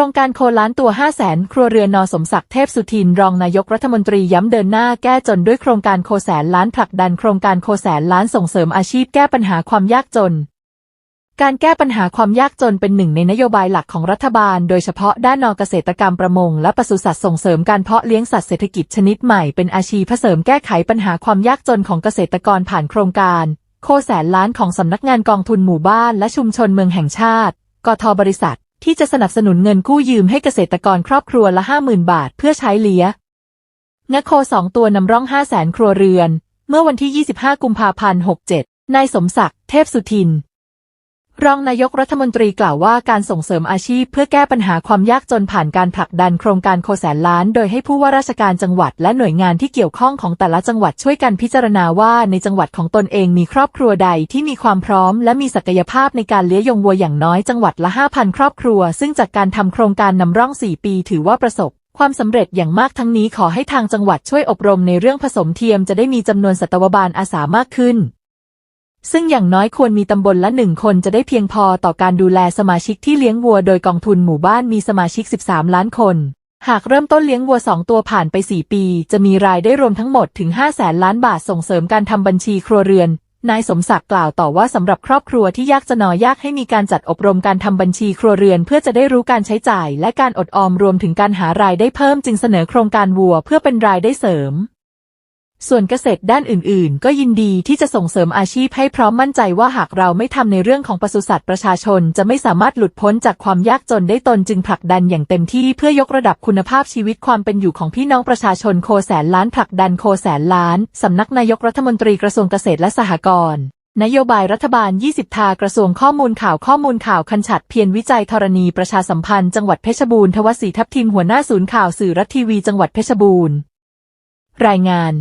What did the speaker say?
รงการโคล้านตัว 5 0 0แสนครัวเรือนนอสมศักดิ์เทพสุทิน รองนายกรัฐมนตรีย้ำเดินหน้าแก้จนด้วยโครงการโคแสนล้านผลักดันโครงการโคแสนล้านส่งเสริมอาชีพแก้ปัญหาความยากจน การแก้ปัญหาความยากจนเป็นหนึ่งในนโยบายหลักของรัฐบาล โดยเฉพาะด้านนอเกษตรกรรมประมง และปศุสัตว์ส่งเสริมการเพาะเลี้ยงสัตว์เศรษฐกิจชนิดใหม่เป็นอาชีพเสริมแก้ไขปัญหาความยากจนของเกษตรกรผ่านโครงการ โคแสนล้านของสำนักงานกองทุนหมู่บ้านและชุมชนเมืองแห่งชาติ กทบริษัท ที่จะสนับสนุนเงินกู้ยืมให้เกษตรกรครอบครัวละห้าหมื่นบาทเพื่อใช้เลี้ยงะโคสองตัวนำร่องห้าแสนครัวเรือน เมื่อวันที่ 25 กุมภาพันธ์ 67 นายสมศักดิ์ เทพสุทิน รองนายกรัฐมนตรีกล่าวว่าการส่งเสริมอาชีพเพื่อแก้ปัญหาความยากจนผ่านการผลักดันโครงการโคแสนล้าน โดยให้ผู้ว่าราชการจังหวัดและหน่วยงานที่เกี่ยวข้องของแต่ละจังหวัดช่วยกันพิจารณาว่าในจังหวัดของตนเองมีครอบครัวใดที่มีความพร้อม และมีศักยภาพในการเลี้ยงงวัวอย่างน้อยจังหวัดละ5,000 ครอบครัว ซึ่งจากการทำโครงการนำร่อง 4 ปี ถือว่าประสบความสำเร็จอย่างมากทั้งนี้ขอให้ทางจังหวัดช่วยอบรมในเรื่องผสมเทียมจะได้มีจำนวนสัตวบาลอาสามากขึ้น ซึ่งอย่างน้อยควรมีตำบลละหนึ่งคนจะได้เพียงพอต่อการดูแลสมาชิกที่เลี้ยงวัวโดยกองทุนหมู่บ้านมีสมาชิก 13 ล้านคน หากเริ่มต้นเลี้ยงวัว 2 ตัวผ่านไป 4 ปี จะมีรายได้รวมทั้งหมดถึง 5 0 0แสนล้านบาทส่งเสริมการทำบัญชีครัวเรือน นายสมศักดิ์กล่าวต่อว่าสำหรับครอบครัวที่ยากจะนอยากให้มีการจัดอบรมการทำบัญชีครัวเรือน เพื่อจะได้รู้การใช้จ่าย และการอดออมรวมถึงการหารายได้เพิ่มจึงเสนอโครงการวัว เพื่อเป็นรายได้เสริม ส่วนเกษตรด้านอื่น ๆ ก็ยินดีที่จะส่งเสริมอาชีพให้พร้อมมั่นใจว่าหากเราไม่ทำในเรื่องของปศุสัตว์ประชาชน จะไม่สามารถหลุดพ้นจากความยากจนได้ตนจึงผลักดันอย่างเต็มที่เพื่อยกระดับคุณภาพชีวิตความเป็นอยู่ของพี่น้องประชาชนโคแสนล้านผลักดันโคแสนล้าน สำนักนายกรัฐมนตรีกระทรวงเกษตรและสหกรณ์นโยบายรัฐบาล 20 ทากระทรวงข้อมูลข่าวข้อมูลข่าวคันฉัดเพียรวิจัยธรณีประชาสัมพันธ์จังหวัดเพชรบูรณ์ทวศรีทัพทิมหัวหน้าศูนย์ข่าวสื่อรัฐทีวีจังหวัดเพชรบูรณ์ รายงาน